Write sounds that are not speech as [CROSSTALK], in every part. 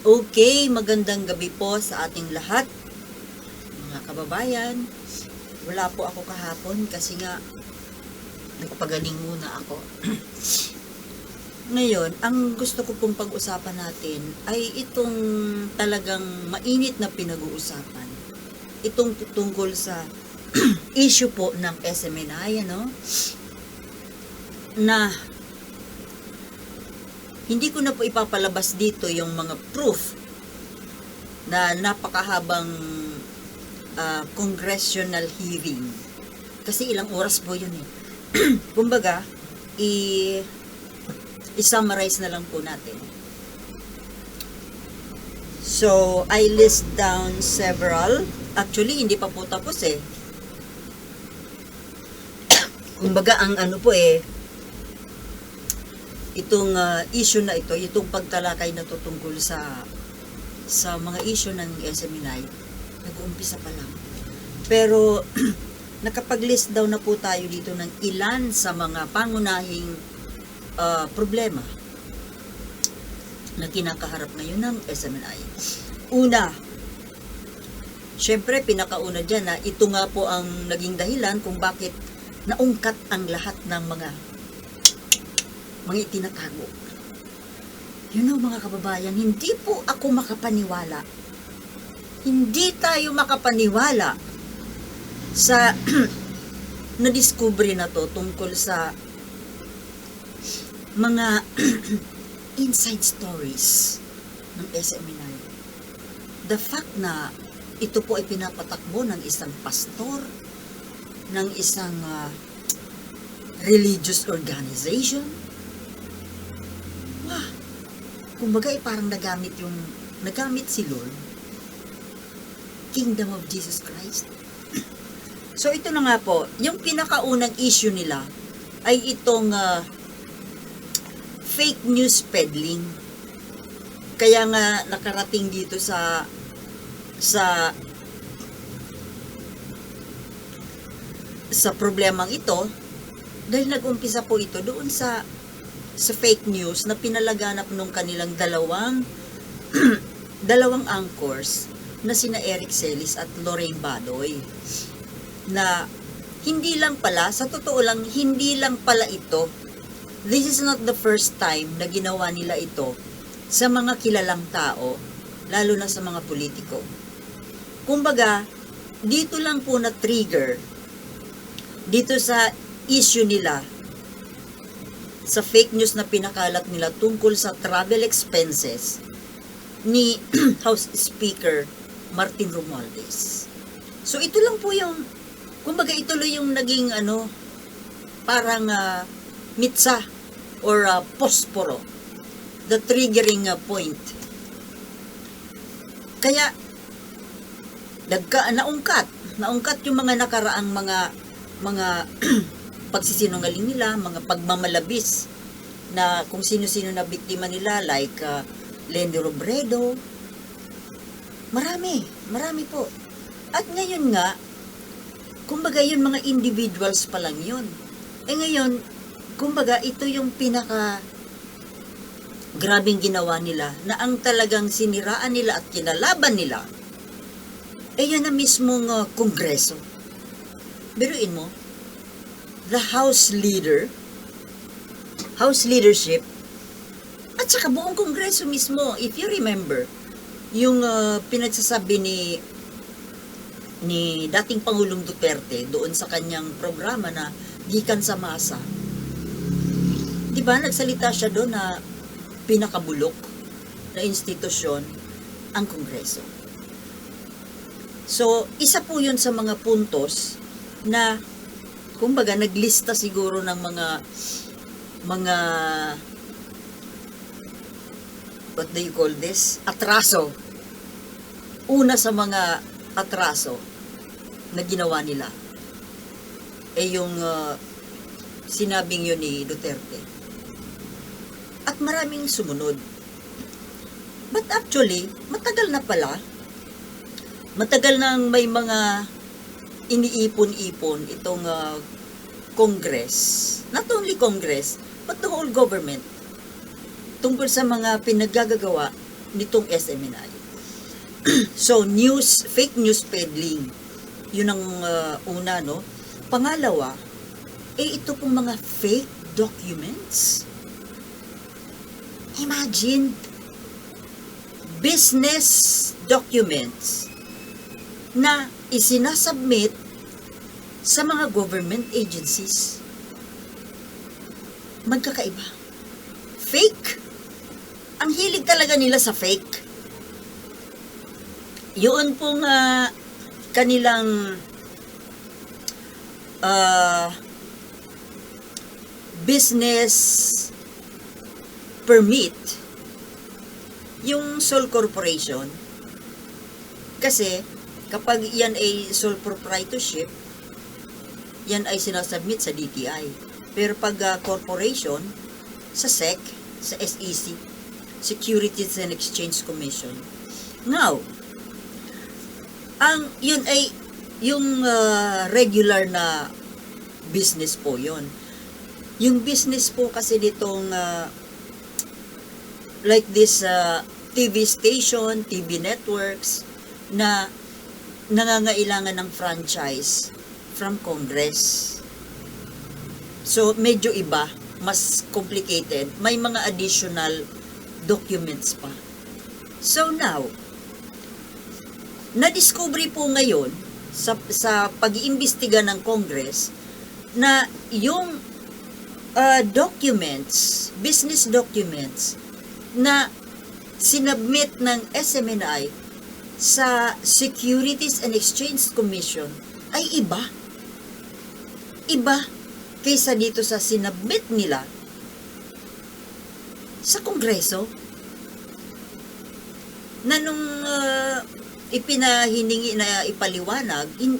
Okay, magandang gabi po sa ating lahat. Mga kababayan, wala po ako kahapon kasi nga nagpagaling muna ako. [CLEARS THROAT] Ngayon, ang gusto ko pong pag-usapan natin ay itong talagang mainit na pinag-uusapan. Itong tungkol sa [CLEARS THROAT] issue po ng SMNI, ano? Na hindi ko na po ipapalabas dito yung mga proof na napakahabang ah, congressional hearing. Kasi ilang oras po yun eh. [CLEARS THROAT] Kumbaga, i- i-summarize na lang po natin. So, I list down several. Actually, hindi pa po tapos eh. [CLEARS THROAT] Kumbaga, ang ano po eh, itong ah, issue na ito, itong pagtalakay na tutungkol sa sa mga issue ng SMNI, nag-uumpisa pa lang. Pero [CLEARS THROAT] nakapag-list daw na po tayo dito ng ilan sa mga pangunahing ah, problema na kinakaharap ngayon ng SMNI. Una, syempre pinakauna dyan na ito nga po ang naging dahilan kung bakit naungkat ang lahat ng mga mga itinatago. You know mga kababayan, hindi po ako makapaniwala. Hindi tayo makapaniwala sa [CLEARS THROAT] na-discover na to tungkol sa mga [CLEARS THROAT] inside stories ng SMNI. The fact na ito po ay pinapatakbo ng isang pastor, ng isang ah, religious organization, kumbaga eh, parang nagamit yung, nagamit si Lord, Kingdom of Jesus Christ. So ito na nga po, yung pinakaunang issue nila ay itong ah, fake news peddling. Kaya nga nakarating dito sa sa sa problemang ito dahil nag-umpisa po ito doon sa sa fake news na pinalaganap nung kanilang dalawang [CLEARS THROAT] dalawang anchors na sina Eric Celis at Lorraine Badoy na hindi lang pala, sa totoo lang, hindi lang pala ito. This is not the first time na ginawa nila ito sa mga kilalang tao, lalo na sa mga politiko. Kumbaga, dito lang po na trigger, dito sa issue nila, sa fake news na pinakalat nila tungkol sa travel expenses ni [CLEARS THROAT] House Speaker Martin Romualdez. So ito lang po yung kumbaga ituloy yung naging ano parang ah, mitsa or ah, posporo the triggering ah, point. Kaya nagka naungkat, naungkat yung mga nakaraang mga mga [CLEARS THROAT] pagsisinungaling nila, mga pagmamalabis na kung sino-sino na biktima nila like uh, Lenny Robredo. Marami, marami po. At ngayon nga, kumbaga yun mga individuals pa lang yun. Eh ngayon, kumbaga ito yung pinaka grabing ginawa nila na ang talagang siniraan nila at kinalaban nila eh yan na mismong uh, kongreso. Biruin mo, the House leader, House leadership, at saka buong kongreso mismo, if you remember, yung uh, pinagsasabi ni ni dating Pangulong Duterte doon sa kanyang programa na gikan sa masa. 'Di ba nagsalita siya doon na pinakabulok na institusyon ang Kongreso. So, isa po 'yun sa mga puntos na kumbaga naglista siguro ng mga mga what do you call this? Atraso. Una sa mga atraso na ginawa nila eh yung uh, sinabing yun ni Duterte. At maraming sumunod. But actually, matagal na pala. Matagal nang may mga iniipon-ipon itong uh, Congress, not only Congress, but the whole government, tungkol sa mga pinaggagawa nitong SMNI. [CLEARS THROAT] so, news, fake news peddling. Yun ang uh, una, no? Pangalawa, eh ito pong mga fake documents. Imagine, business documents na isinasubmit sa mga government agencies. Magkakaiba. Fake. Ang hilig talaga nila sa fake. Yun pong ah, kanilang ah, business permit yung sole corporation kasi kapag yan ay sole proprietorship yan ay sinasubmit sa DTI pero pag ah, corporation sa SEC sa SEC Securities and Exchange Commission. Now ang yun ay yung ah, regular na business po yon yung business po kasi nitong ah, like this uh, TV station, TV networks na nangangailangan ng franchise from Congress. So, medyo iba, mas complicated. May mga additional documents pa. So now, na-discovery po ngayon sa, sa pag-iimbestiga ng Congress na yung uh, documents, business documents, na sinabmit ng SMNI sa Securities and Exchange Commission ay iba. Iba kaysa dito sa sinabmit nila sa Kongreso. Na nung uh, ipinahiningi na ipaliwanag in,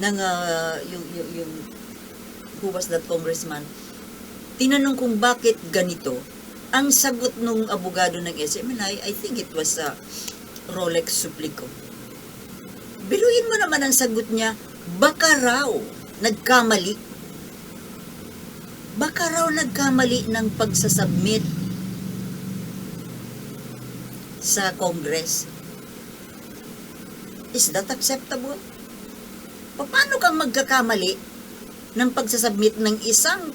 ng uh, yung, yung, yung who was that congressman tinanong kung bakit ganito. Ang sagot nung abogado ng SMNI, I think it was a Rolex Suplico. Biruin mo naman ang sagot niya, baka raw nagkamali. Baka raw nagkamali ng pagsasubmit sa Congress. Is that acceptable? Paano kang magkakamali ng pagsasubmit ng isang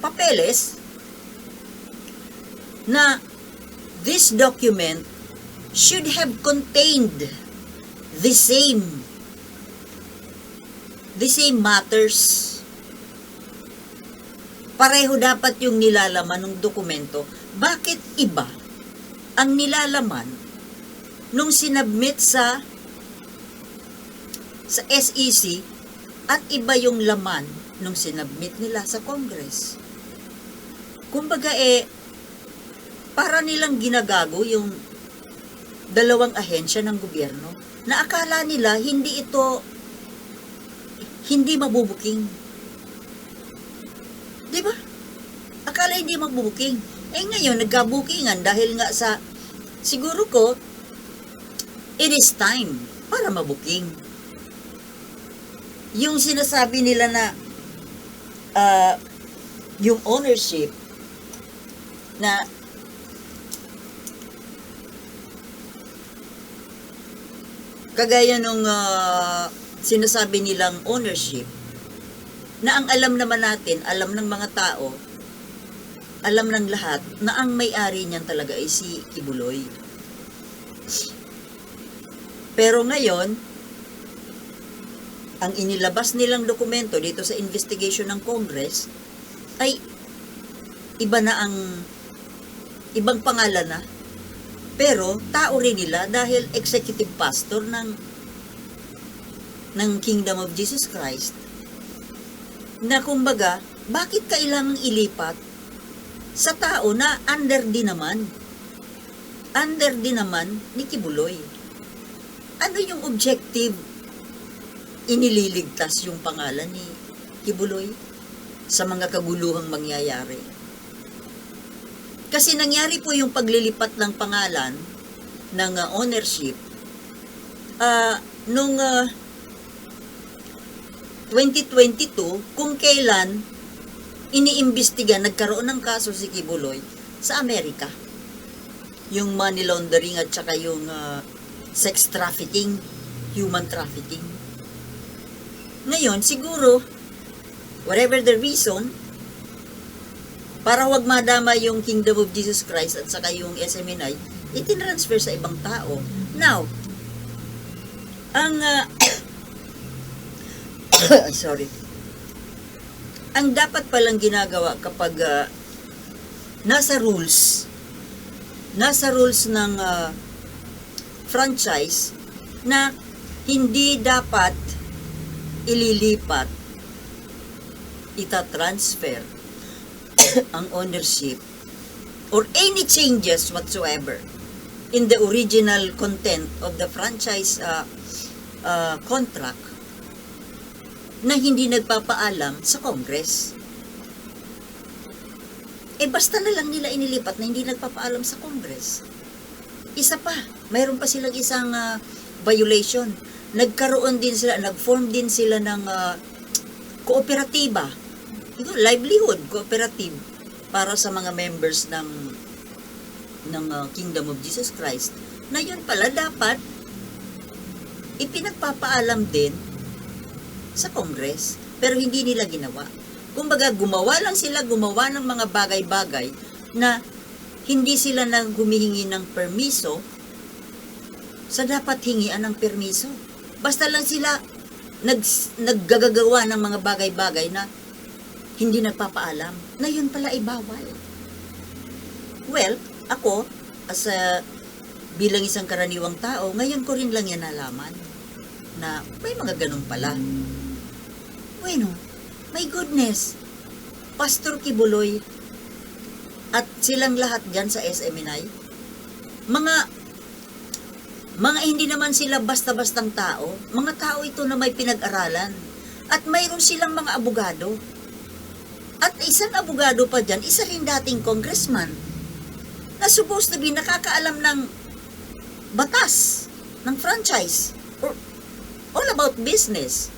papeles na this document should have contained the same the same matters. Pareho dapat yung nilalaman ng dokumento. Bakit iba ang nilalaman nung sinabmit sa sa SEC at iba yung laman nung sinabmit nila sa Congress? Kumbaga eh, para nilang ginagago yung dalawang ahensya ng gobyerno na akala nila hindi ito hindi mabubuking. 'Di ba? Akala hindi mabubuking. Eh ngayon nagkabukingan dahil nga sa siguro ko it is time para mabuking. Yung sinasabi nila na ah, yung ownership na kagaya nung ah, sinasabi nilang ownership, na ang alam naman natin, alam ng mga tao, alam ng lahat, na ang may-ari niyan talaga ay si Kibuloy. Pero ngayon, ang inilabas nilang dokumento dito sa investigation ng Congress ay iba na ang ibang pangalan na pero tao rin nila dahil executive pastor ng ng Kingdom of Jesus Christ. Na kumbaga, bakit kailangang ilipat sa tao na under din naman? Under din naman ni Kibuloy. Ano yung objective inililigtas yung pangalan ni Kibuloy sa mga kaguluhang mangyayari? Kasi nangyari po yung paglilipat ng pangalan ng uh, ownership uh, nung uh, 2022 kung kailan iniimbestiga, nagkaroon ng kaso si Kibuloy sa Amerika. yung money laundering at saka yung ah, sex trafficking, human trafficking. Ngayon, siguro, whatever the reason, para wag madama yung Kingdom of Jesus Christ at saka yung SMNI, itinransfer sa ibang tao. Now, ang ah, [COUGHS] sorry. Ang dapat palang ginagawa kapag ah, nasa rules nasa rules ng ah, franchise na hindi dapat ililipat ita-transfer [COUGHS] ang ownership or any changes whatsoever in the original content of the franchise uh, uh, contract na hindi nagpapaalam sa Congress. Eh basta na lang nila inilipat na hindi nagpapaalam sa Congress. Isa pa, mayroon pa silang isang ah, violation. Nagkaroon din sila, nag-form din sila ng ah, kooperatiba. Ito, livelihood cooperative para sa mga members ng ng ah, Kingdom of Jesus Christ na yun pala dapat ipinagpapaalam din sa Congress pero hindi nila ginawa. Kumbaga gumawa lang sila gumawa ng mga bagay-bagay na hindi sila nang humihingi ng permiso sa dapat hingian ng permiso. Basta lang sila nag, naggagagawa ng mga bagay-bagay na hindi nagpapaalam na yun pala ay bawal. Well, ako, as a, bilang isang karaniwang tao, ngayon ko rin lang yan nalaman na may mga ganun pala. Bueno, my goodness, Pastor Kibuloy at silang lahat dyan sa SMNI, mga mga hindi naman sila basta-bastang tao, mga tao ito na may pinag-aralan at mayroon silang mga abogado. At isang abogado pa dyan, isa rin dating congressman na supposed to be nakakaalam ng batas, ng franchise, or all about business.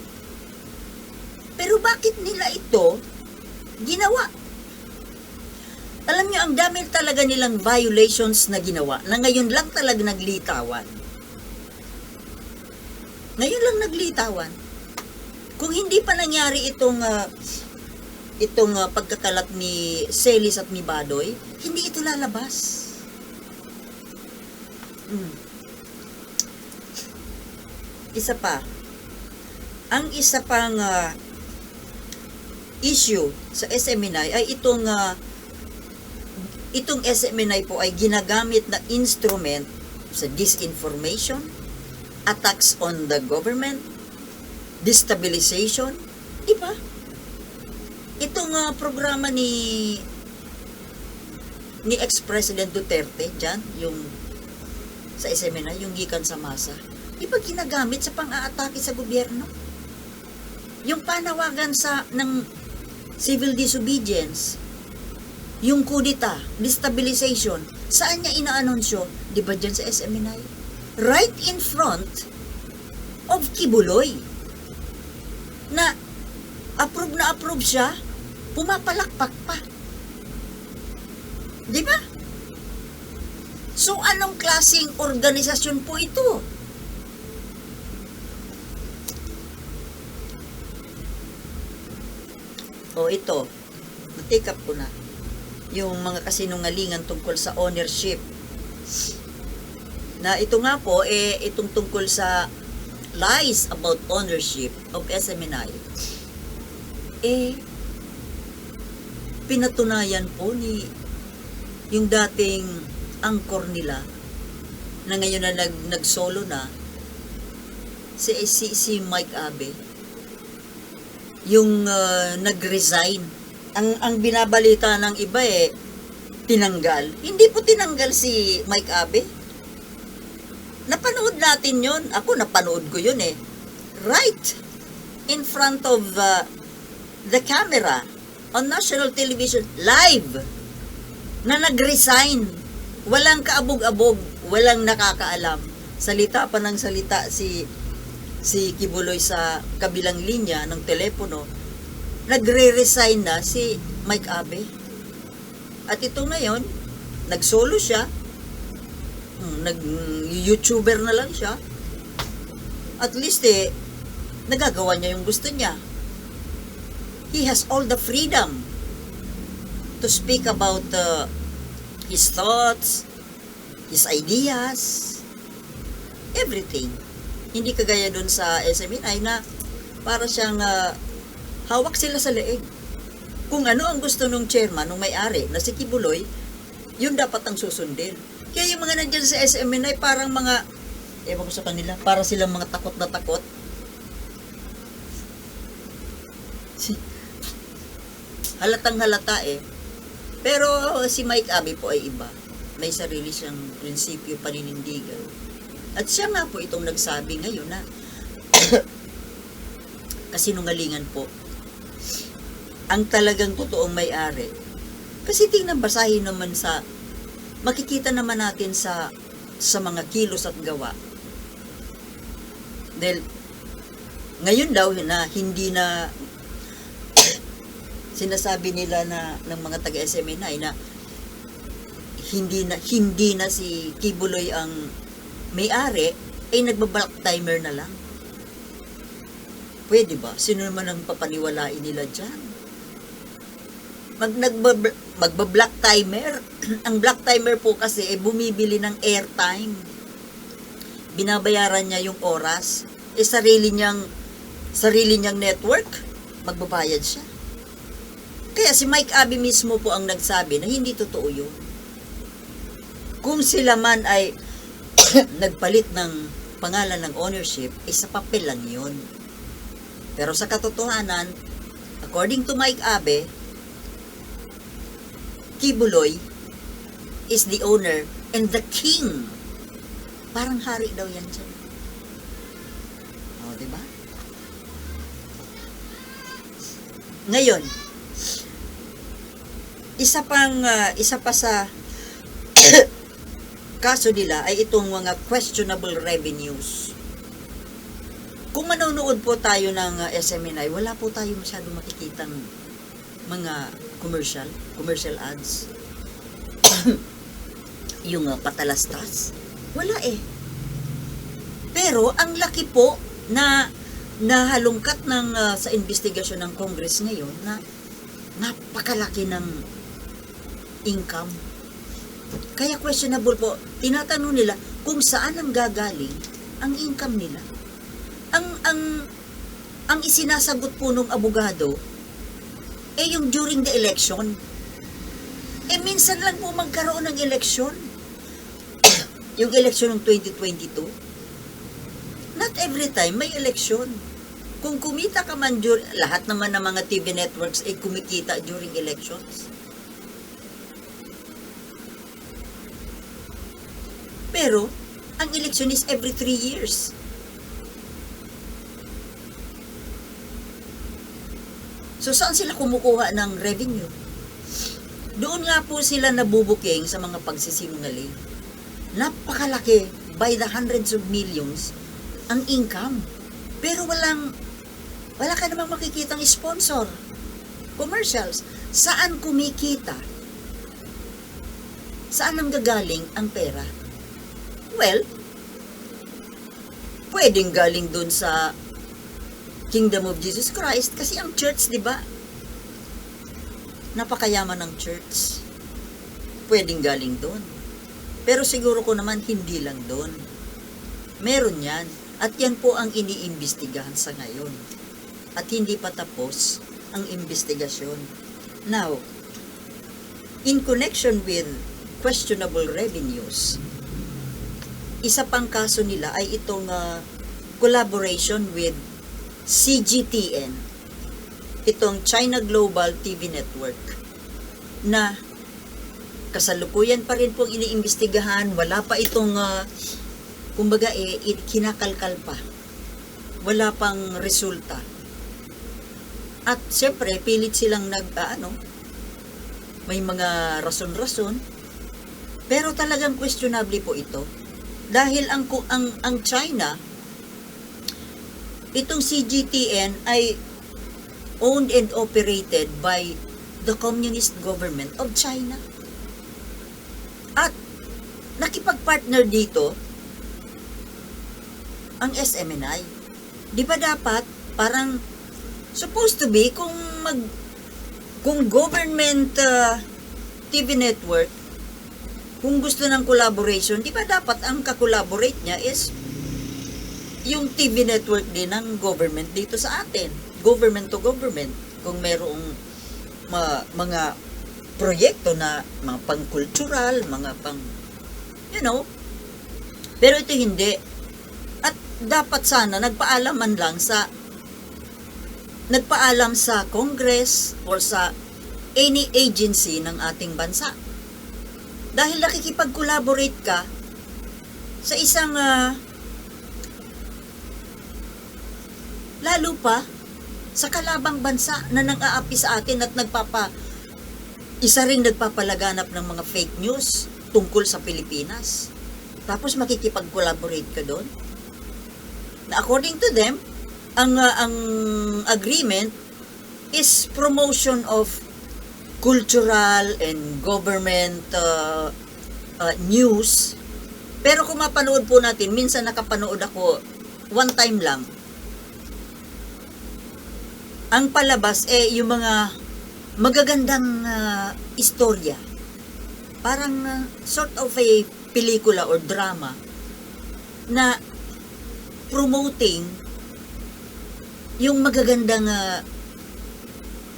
Pero bakit nila ito ginawa? Alam niyo, ang dami talaga nilang violations na ginawa na ngayon lang talaga naglitawan. Ngayon lang naglitawan. Kung hindi pa nangyari itong ah, itong ah, pagkakalat ni Celis at ni Badoy, hindi ito lalabas. Mm. Isa pa. Ang isa pang ah, issue sa SMNI ay itong ah, itong SMNI po ay ginagamit na instrument sa disinformation, attacks on the government, destabilization, di ba? Itong ah, programa ni ni ex-president Duterte diyan, yung sa SMNI, yung gikan sa masa, di ginagamit sa pang-aatake sa gobyerno? Yung panawagan sa ng civil disobedience, yung kudita, destabilization, saan niya inaanunsyo? Di ba dyan sa SMNI? Right in front of Kibuloy. Na approve na approve siya, pumapalakpak pa. Di ba? So, anong klaseng organisasyon po ito? O ito, take up ko na. Yung mga kasinungalingan tungkol sa ownership. Na ito nga po, eh, itong tungkol sa lies about ownership of SMNI. Eh, pinatunayan po ni yung dating angkor nila na ngayon na nag, nag-solo na si, si, si Mike Abe yung uh, nag-resign. Ang ang binabalita ng iba eh tinanggal. Hindi po tinanggal si Mike Abe. Napanood natin 'yon. Ako napanood ko 'yon eh. Right in front of uh, the camera on national television live na nag-resign. Walang kaabog-abog, walang nakakaalam. Salita pa ng salita si si Kibuloy sa kabilang linya ng telepono, nagre-resign na si Mike Abe. At ito ngayon, nagsolo siya, Hmm, nag-YouTuber na lang siya. At least eh, nagagawa niya yung gusto niya. He has all the freedom to speak about uh, his thoughts, his ideas, everything. Hindi kagaya dun sa SMNI na para siyang uh, hawak sila sa leeg. Kung ano ang gusto nung chairman, nung may-ari, na si Kibuloy, yun dapat ang susundin. Kaya yung mga nandyan sa SMNI, parang mga, ewan ko sa kanila, para silang mga takot na takot. Si, halatang halata eh. Pero si Mike Abe po ay iba. May sarili siyang prinsipyo paninindigan. At siya nga po itong nagsabi ngayon na [COUGHS] kasinungalingan po ang talagang totoong may-ari. Kasi tingnan basahin naman sa makikita naman natin sa sa mga kilos at gawa. Dahil ngayon daw na hindi na [COUGHS] sinasabi nila na ng mga taga SMNI na hindi na hindi na si Kibuloy ang may-ari ay nagba-block timer na lang. Pwede ba? Sino naman ang papaniwalain nila dyan? Mag, nagba, magba-block timer. [CLEARS THROAT] ang block timer po kasi ay bumibili ng airtime. Binabayaran niya yung oras. Eh sarili niyang sarili niyang network, magbabayad siya. Kaya si Mike Abe mismo po ang nagsabi na hindi totoo yun. Kung sila man ay [COUGHS] nagpalit ng pangalan ng ownership, eh sa papel lang yun. Pero sa katotohanan, according to Mike Abe, Kibuloy is the owner and the king. Parang hari daw yan dyan. O, di ba? Ngayon, isa pang ah, isa pa sa kaso nila ay itong mga questionable revenues. Kung manonood po tayo ng uh, SMNI, wala po tayo masyado makikitang mga commercial, commercial ads. [COUGHS] yung uh, patalastas, wala eh. Pero ang laki po na nahalungkat ng uh, sa investigasyon ng Congress ngayon na napakalaki ng income. Kaya questionable po, tinatanong nila kung saan ang gagaling ang income nila. Ang ang ang isinasagot po ng abogado eh yung during the election. Eh minsan lang po magkaroon ng eleksyon. [CLEARS THROAT] yung eleksyon ng 2022. Not every time may eleksyon. Kung kumita ka man lahat naman ng mga TV networks ay kumikita during elections. Pero, ang election is every three years. So, saan sila kumukuha ng revenue? Doon nga po sila nabubuking sa mga pagsisinungaling. Napakalaki, by the hundreds of millions, ang income. Pero walang, wala ka namang makikitang sponsor. Commercials. Saan kumikita? Saan ang gagaling ang pera? Well, pwedeng galing dun sa Kingdom of Jesus Christ kasi ang church, di ba? Napakayaman ng church. Pwedeng galing doon. Pero siguro ko naman hindi lang doon. Meron yan. At yan po ang iniimbestigahan sa ngayon. At hindi pa tapos ang investigasyon. Now, in connection with questionable revenues, isa pang kaso nila ay itong uh, collaboration with CGTN, itong China Global TV Network, na kasalukuyan pa rin pong iniimbestigahan, wala pa itong, uh, kumbaga eh, it, kinakalkal pa. Wala pang resulta. At siyempre, pilit silang nag, uh, ano, may mga rason-rason, pero talagang questionable po ito. Dahil ang, ang, ang China, itong CGTN ay owned and operated by the Communist Government of China. At nakipag-partner dito ang SMNI. Di ba dapat parang supposed to be kung mag kung government uh, TV network kung gusto ng collaboration, di ba dapat ang ka-collaborate niya is yung TV network din ng government dito sa atin. Government to government. Kung merong ma- mga proyekto na mga pang-cultural, mga pang, you know, pero ito hindi. At dapat sana nagpaalam man lang sa nagpaalam sa Congress or sa any agency ng ating bansa. Dahil nakikipag-collaborate ka sa isang ah, lalo pa sa kalabang bansa na nang-aapi sa atin at nagpapa isa ring nagpapalaganap ng mga fake news tungkol sa Pilipinas. Tapos makikipag-collaborate ka doon. Na according to them, ang ah, ang agreement is promotion of cultural and government uh, uh, news. Pero kung mapanood po natin, minsan nakapanood ako one time lang. Ang palabas eh yung mga magagandang uh, istorya. Parang uh, sort of a pelikula or drama na promoting yung magagandang uh,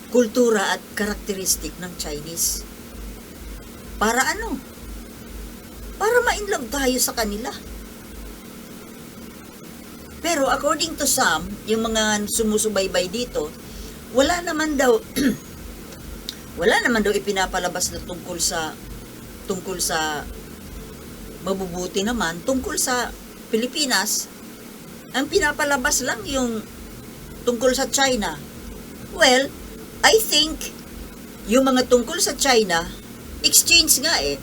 kultura at karakteristik ng Chinese. Para ano? Para ma-inlove tayo sa kanila. Pero according to some, yung mga sumusubaybay dito, wala naman daw [CLEARS THROAT] wala naman daw ipinapalabas na tungkol sa tungkol sa mabubuti naman tungkol sa Pilipinas. Ang pinapalabas lang yung tungkol sa China. Well, I think yung mga tungkol sa China, exchange nga eh.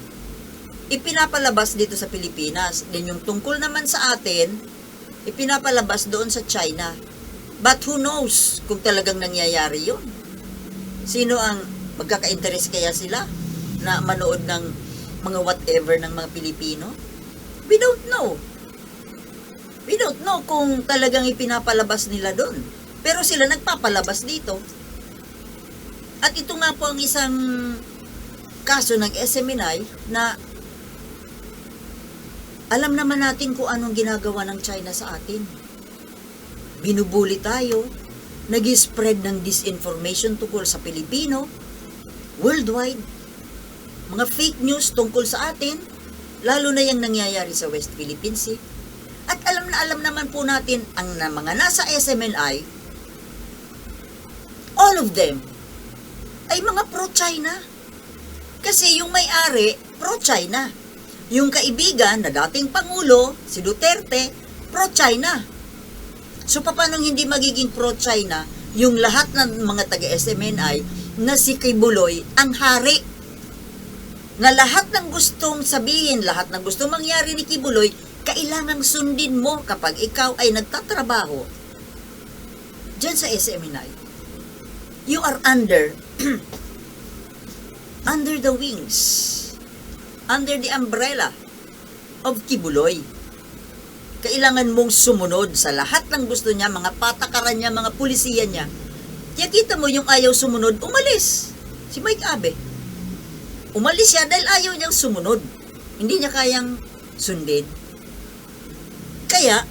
Ipinapalabas dito sa Pilipinas. Then yung tungkol naman sa atin, ipinapalabas doon sa China. But who knows kung talagang nangyayari yun? Sino ang magkaka-interest kaya sila na manood ng mga whatever ng mga Pilipino? We don't know. We don't know kung talagang ipinapalabas nila doon. Pero sila nagpapalabas dito. At ito nga po ang isang kaso ng SMNI na alam naman natin kung anong ginagawa ng China sa atin. Binubuli tayo, nag spread ng disinformation tungkol sa Pilipino, worldwide, mga fake news tungkol sa atin, lalo na yung nangyayari sa West Philippine Sea. At alam na alam naman po natin ang mga nasa SMNI, all of them, ay mga pro-China. Kasi yung may-ari, pro-China. Yung kaibigan na dating Pangulo, si Duterte, pro-China. So paano hindi magiging pro-China yung lahat ng mga taga-SMNI na si Kibuloy ang hari? Na lahat ng gustong sabihin, lahat ng gustong mangyari ni Kibuloy, kailangang sundin mo kapag ikaw ay nagtatrabaho dyan sa SMNI. You are under [CLEARS THROAT] under the wings, under the umbrella of Kibuloy. Kailangan mong sumunod sa lahat ng gusto niya, mga patakaran niya, mga pulisiya niya. Kaya kita mo yung ayaw sumunod, umalis. Si Mike Abe. Umalis siya dahil ayaw niyang sumunod. Hindi niya kayang sundin. Kaya,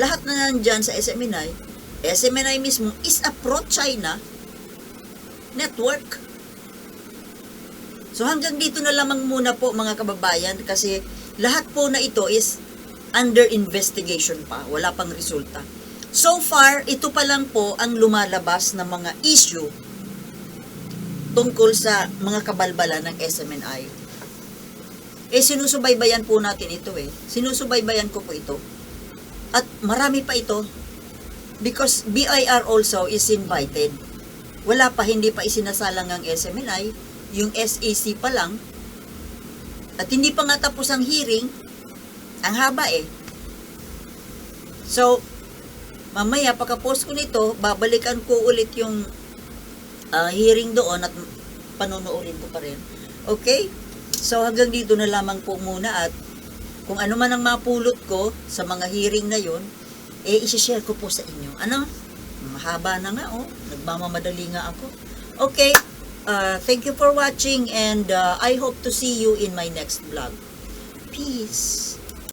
lahat na nandyan sa SMNI, SMNI mismo is a pro-China network. So hanggang dito na lamang muna po mga kababayan kasi lahat po na ito is under investigation pa, wala pang resulta. So far, ito pa lang po ang lumalabas na mga issue tungkol sa mga kabalbala ng SMNI. Eh, sinusubaybayan po natin ito eh. Sinusubaybayan ko po ito. At marami pa ito because BIR also is invited. Wala pa, hindi pa isinasalang ang SMNI, yung SAC pa lang, at hindi pa nga tapos ang hearing, ang haba eh. So, mamaya pagka-post ko nito, babalikan ko ulit yung ah, hearing doon at panunuorin ko pa rin. Okay? So hanggang dito na lamang po muna at kung ano man ang mapulot ko sa mga hearing na yon, eh isi-share ko po sa inyo. Ano? Mahaba na nga oh. Nagmamamadali nga ako. Okay. Uh, thank you for watching and uh, I hope to see you in my next vlog. Peace.